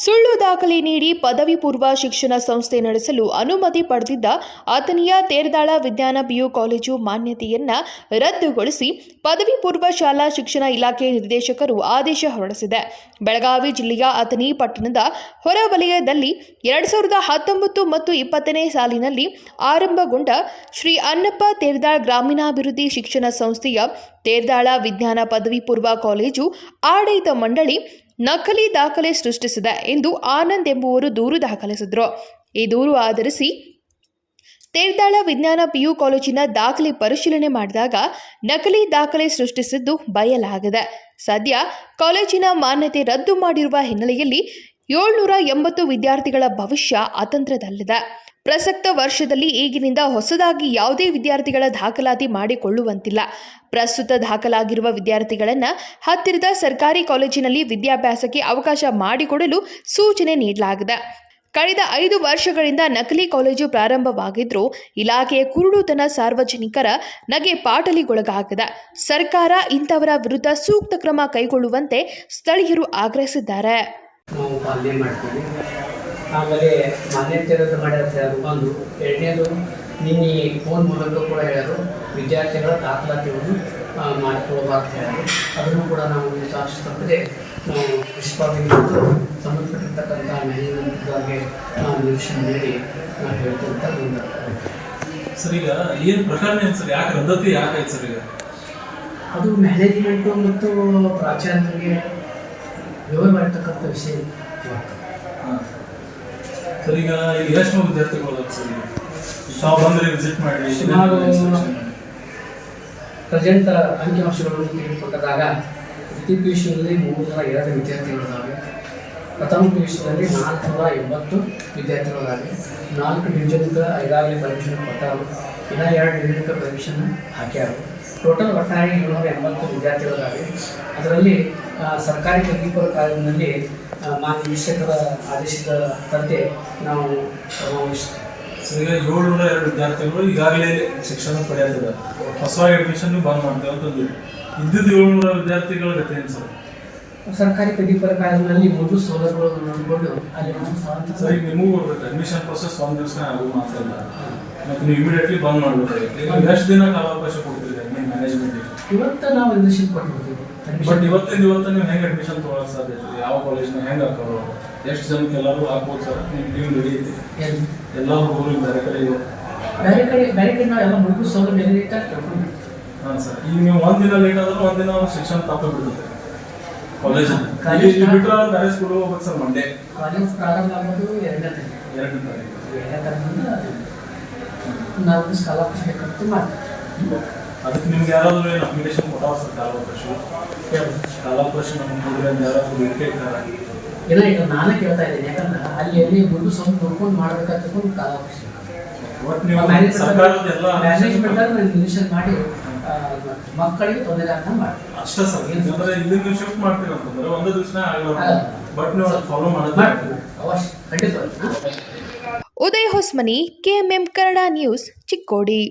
ಸುಳ್ಳು ದಾಖಲೆ ನೀಡಿ ಪದವಿ ಪೂರ್ವ ಶಿಕ್ಷಣ ಸಂಸ್ಥೆ ನಡೆಸಲು ಅನುಮತಿ ಪಡೆದಿದ್ದ ಆತನಿಯ ತೇರ್ದಾಳ ವಿಜ್ಞಾನ ಪಿಯು ಕಾಲೇಜು ಮಾನ್ಯತೆಯನ್ನ ರದ್ದುಗೊಳಿಸಿ ಪದವಿ ಪೂರ್ವ ಶಾಲಾ ಶಿಕ್ಷಣ ಇಲಾಖೆ ನಿರ್ದೇಶಕರು ಆದೇಶ ಹೊರಡಿಸಿದೆ. ಬೆಳಗಾವಿ ಜಿಲ್ಲೆಯ ಆತನಿ ಪಟ್ಟಣದ ಹೊರವಲಯದಲ್ಲಿ ಎರಡು ಸಾವಿರದ ಹತ್ತೊಂಬತ್ತು ಮತ್ತು ಇಪ್ಪತ್ತನೇ ಸಾಲಿನಲ್ಲಿ ಆರಂಭಗೊಂಡ ಶ್ರೀ ಅನ್ನಪ್ಪ ತೇರ್ದಾಳ ಗ್ರಾಮೀಣಾಭಿವೃದ್ಧಿ ಶಿಕ್ಷಣ ಸಂಸ್ಥೆಯ ತೇರ್ದಾಳ ವಿಜ್ಞಾನ ಪದವಿ ಪೂರ್ವ ಕಾಲೇಜು ಆಡಳಿತ ಮಂಡಳಿ ನಕಲಿ ದಾಖಲೆ ಸೃಷ್ಟಿಸಿದೆ ಎಂದು ಆನಂದ್ ಎಂಬುವರು ದೂರು ದಾಖಲಿಸಿದ್ರು. ಈ ದೂರು ಆಧರಿಸಿ ತೇರ್ದಾಳ ವಿಜ್ಞಾನ ಪಿಯು ಕಾಲೇಜಿನ ದಾಖಲೆ ಪರಿಶೀಲನೆ ಮಾಡಿದಾಗ ನಕಲಿ ದಾಖಲೆ ಸೃಷ್ಟಿಸಿದ್ದು ಬಯಲಾಗಿದೆ. ಸದ್ಯ ಕಾಲೇಜಿನ ಮಾನ್ಯತೆ ರದ್ದು ಮಾಡಿರುವ ಹಿನ್ನೆಲೆಯಲ್ಲಿ ಏಳ್ನೂರ ಎಂಬತ್ತು ವಿದ್ಯಾರ್ಥಿಗಳ ಭವಿಷ್ಯ ಅತಂತ್ರದಲ್ಲಿದೆ. ಪ್ರಸಕ್ತ ವರ್ಷದಲ್ಲಿ ಈಗಿನಿಂದ ಹೊಸದಾಗಿ ಯಾವುದೇ ವಿದ್ಯಾರ್ಥಿಗಳ ದಾಖಲಾತಿ ಮಾಡಿಕೊಳ್ಳುವಂತಿಲ್ಲ. ಪ್ರಸ್ತುತ ದಾಖಲಾಗಿರುವ ವಿದ್ಯಾರ್ಥಿಗಳನ್ನು ಹತ್ತಿರದ ಸರ್ಕಾರಿ ಕಾಲೇಜಿನಲ್ಲಿ ವಿದ್ಯಾಭ್ಯಾಸಕ್ಕೆ ಅವಕಾಶ ಮಾಡಿಕೊಡಲು ಸೂಚನೆ ನೀಡಲಾಗಿದೆ. ಕಳೆದ ಐದು ವರ್ಷಗಳಿಂದ ನಕಲಿ ಕಾಲೇಜು ಪ್ರಾರಂಭವಾಗಿದ್ರೂ ಇಲಾಖೆಯ ಕುರುಡುತನ ಸಾರ್ವಜನಿಕರ ನಗೆ ಪಾಟಲಿಗೊಳಗಾಗಿದೆ. ಸರ್ಕಾರ ಇಂಥವರ ವಿರುದ್ಧ ಸೂಕ್ತ ಕ್ರಮ ಕೈಗೊಳ್ಳುವಂತೆ ಸ್ಥಳೀಯರು ಆಗ್ರಹಿಸಿದ್ದಾರೆ. ಆಮೇಲೆ ಮಾನ್ಯತೆ ರದ್ದು ಮಾಡ್ಯಾರ ಅಂತ ಬಂದು ಒಂದು ಎರಡನೇದು ನಿನ್ನೆ ಫೋನ್ ಮೂಲಕ ಕೂಡ ಹೇಳೋರು ವಿದ್ಯಾರ್ಥಿಗಳ ದಾಖಲಾತಿಯನ್ನು ಮಾಡಿಕೊಳ್ಳಬಾರ್ದು ಹೇಳೋದು. ಅದನ್ನು ಕೂಡ ನಾವು ಸಾಕ್ಷಿ ತಪ್ಪದೆ. ನಾವು ಪ್ರಿನ್ಸಿಪಾಲ್ಗೆ ಮತ್ತು ಸಂಬಂಧಪಟ್ಟಿರ್ತಕ್ಕಂಥ ಮ್ಯಾನೇಜ್ಮೆಂಟ್ದವ್ರಿಗೆ ನಾವು ನಿರೀಕ್ಷಣೆ ನೀಡಿ ನಾವು ಹೇಳ್ತಂತ ಸರ್ ಈಗ ಏನು ಪ್ರಕರಣ ಏನು ಸರ್? ಯಾಕೆ ರದ್ದತಿ ಯಾಕಾಯ್ತು ಸರ್ ಈಗ? ಅದು ಮ್ಯಾನೇಜ್ಮೆಂಟು ಮತ್ತು ಪ್ರಾಚಾರ್ಯರಿಗೆ ವಿವರ ಮಾಡಿರ್ತಕ್ಕಂಥ ವಿಷಯ. ಸರ್ ಈಗ ಈಗ ಎಷ್ಟು ವಿದ್ಯಾರ್ಥಿಗಳು ಅದಾರ ಸರ್ ಈಗ? ತಾವು ಬಂದ್ರೆ ವಿಸಿಟ್ ಮಾಡಿ ಸುಮಾರು ಪ್ರೆಸೆಂಟ್ ಅಂಕಿಅಂಶಗಳನ್ನು ತೆಗೆದುಕೊಂಡಾಗ ದ್ವಿತೀಯ ಪಿ ಯು ಸಿಯಲ್ಲಿ ಮೂರುನೂರ ಎರಡು ವಿದ್ಯಾರ್ಥಿಗಳಿದ್ದಾವೆ ಪ್ರಥಮ ಪಿ ಯು ಸಿಯಲ್ಲಿ ನಾಲ್ಕುನೂರ ಎಂಬತ್ತು ವಿದ್ಯಾರ್ಥಿಗಳಿದ್ದಾವೆ ನಾಲ್ಕು ಡಿವಿಷನ್ಗೆ ಈಗಾಗಲೇ ಪರೀಕ್ಷೆ ಕೊಟ್ಟಾರು. ಇನ್ನು ಎರಡು ಡಿವಿಷನ್ಗೆ ಪರ್ಮಿಷನ್ ಹಾಕ್ಯಾರು. ಟೋಟಲ್ ಒಟ್ಟಾರೆ ಏಳ್ನೂರ ಎಂಬತ್ತು ವಿದ್ಯಾರ್ಥಿಗಳಿದ್ದಾವೆ ಅದರಲ್ಲಿ ಸರ್ಕಾರಿ ಸರ್ಕಾರಿ ಪದವಿಪೂರ್ವ ಕಾಲೇಜಿನಲ್ಲಿ ಮಾನ್ಯ ಶಿಕ್ಷಕರ ಆದೇಶದಂತೆ ನಾವು ಸಮಾವೇಶ ಸರ್ ಈಗ ಏಳ್ನೂರ ಎರಡು ವಿದ್ಯಾರ್ಥಿಗಳು ಈಗಾಗಲೇ ಶಿಕ್ಷಣ ಪಡೆಯತ್ತಿದ್ದಾರೆ ಹೊಸವಾಗಿ ಅಡ್ಮಿಷನ್ ಬಂದ್ ಮಾಡ್ತೇವೆ ಅಂತಂದು ಇದ್ದಿದ್ದು ಏಳ್ನೂರ ವಿದ್ಯಾರ್ಥಿಗಳ ಗತಿ ಏನು ಸರ್? ಸರ್ಕಾರಿ ಪದವಿಪರ ಕಾಲೇಜಿನಲ್ಲಿ ಮೂರು ಸೌಲಭ್ಯಗಳನ್ನು ನೋಡಿಕೊಂಡು ಅಲ್ಲಿ ನಾವು ಸರ್ ಸ್ವಾತಂತ್ರ್ಯ ಈಗ ನಿಮಗೂ ಬರ್ಬೇಕು ಅಡ್ಮಿಷನ್ ಪ್ರೊಸೆಸ್ ಒಂದು ದಿವಸ ಆಗೋ ಮಾತಲ್ಲ ಮತ್ತು ನೀವು ಇಮಿಡಿಯೇಟ್ಲಿ ಬಂದ್ ಮಾಡ್ಬೇಕಾಗುತ್ತೆ ಎಷ್ಟು ದಿನ ಕಾಲಾವಕಾಶ ಕೊಡ್ತೀರಿ ಮ್ಯಾನೇಜ್ಮೆಂಟ್ ಮ್ಯಾನೇಜ್ಮೆಂಟಿಗೆ ಇವತ್ತು ನಾವು ರಿಜಿಸ್ಟ್ರೇಷನ್ ಕೊಟ್ಬಿಡ್ತೀವಿ ಬಟ್ ಇವತ್ತಿಂದ ಇವತ್ತು ನೀವು ಹೆಂಗೆ ಅಡ್ಮಿಷನ್ ತೊಗೊಳಕ್ ಸಾಧ್ಯತೆ? ಯಾವ ಕಾಲೇಜ್ನ ಹೆಂಗೆ ಹಾಕೋರು ಎಷ್ಟು ಜನಕ್ಕೆ ಎಲ್ಲರೂ ಹಾಕ್ಬೋದು ಸರ್? ನಿಮ್ಮ ಟೀಮ್ ಐತಿ ಏನು ಎಲ್ಲ ಹುಡುಗರು ಬೇರೆ ಕಡೆ ಇವೆ ಬೇರೆ ಕಡೆ ಬೇರೆ ಕಡೆ ನಾವು ಎಲ್ಲ ಮೂರು ಸೌಲಭ್ಯ ಅಂತ ಕೇಳ್ಕೊಂಡು ಹಾಂ ಸರ್. ಈಗ ನೀವು ಒಂದಿನ ಲೇಟ್ ಆದ್ರೂ ಒಂದಿನ ದಿನ ಶಿಕ್ಷಣ ತಪ್ಪ ಬಿಡುತ್ತೆ. ಕಾಲೇಜ್ ಕಾಲೇಜ್ ಇಲ್ಲಿ ಬಿಟ್ಟರೆ ಬೇರೆ ಸ್ಕೂಲ್ ಹೋಗ್ಬೇಕು ಸರ್ ಮಂಡೇ ಕಾಲೇಜ್ ಪ್ರಾರಂಭ ಆಗೋದು ಎರಡನೇ ತಾರೀಕು. ಎರಡನೇ ತಾರೀಕು. ಎರಡನೇ ತಾರೀಕು ನಾಲ್ಕು ಸ್ಕಾಲರ್ಶಿಪ್ ಮಾಡ್ತೀವಿ ಅದಕ್ಕೆ ನಿಮ್ಗೆ ಯಾರಾದರೂ ಏನು ಅಪ್ಲಿಕೇಶನ್ ಕೊಟ್ಟಾವ ಸರ್ ಕಾಲಾವಕಾಶ ಕಾಲಾವಕಾಶ ನಮ್ಮ ಹುಡುಗರಿಂದ ಯಾರಾದ್ರೂ ಬೇಡಿಕೆ ಇಲ್ಲ ಈಗ ನಾನೇ ಕೇಳ್ತಾ ಇದ್ದೀನಿ. ಯಾಕಂದ್ರೆ ಅಲ್ಲಿ ಎಲ್ಲಿ ಮುಂದೆ ಸ್ವಲ್ಪ ನೋಡ್ಕೊಂಡು ಮಾಡ್ಬೇಕಾಗ್ತದೆ ತಿಳ್ಕೊಂಡು ಕಾಲಾವಕಾಶ ಉದಯ ನೀವು ಸರ್ಕಾರದ ಎಲ್ಲ ಮ್ಯಾನೇಜ್ಮೆಂಟ್ ನಿರೀಕ್ಷಣೆ ಮಾಡಿ ಮಕ್ಕಳಿಗೆ ತೊಂದರೆ ಅಂತ ಮಾಡ್ತೀವಿ. ಅಷ್ಟೇ ಸರ್. ಅಂದ್ರೆ ಇಲ್ಲಿಂದ ನೀವು ಶಿಫ್ಟ್ ಮಾಡ್ತೀರ ಅಂತಂದ್ರೆ ಒಂದೇ ದಿವಸ ಆಗಲ್ಲ ಆಗಲ್ಲ. ಬಟ್ ನೀವು ಫಾಲೋ ಮಾಡೋದು ಅವಶ್ಯ ಖಂಡಿತವಾಗಿ ಹಾಂ? Uday Hosmani KMM Kannada news Chikkodi.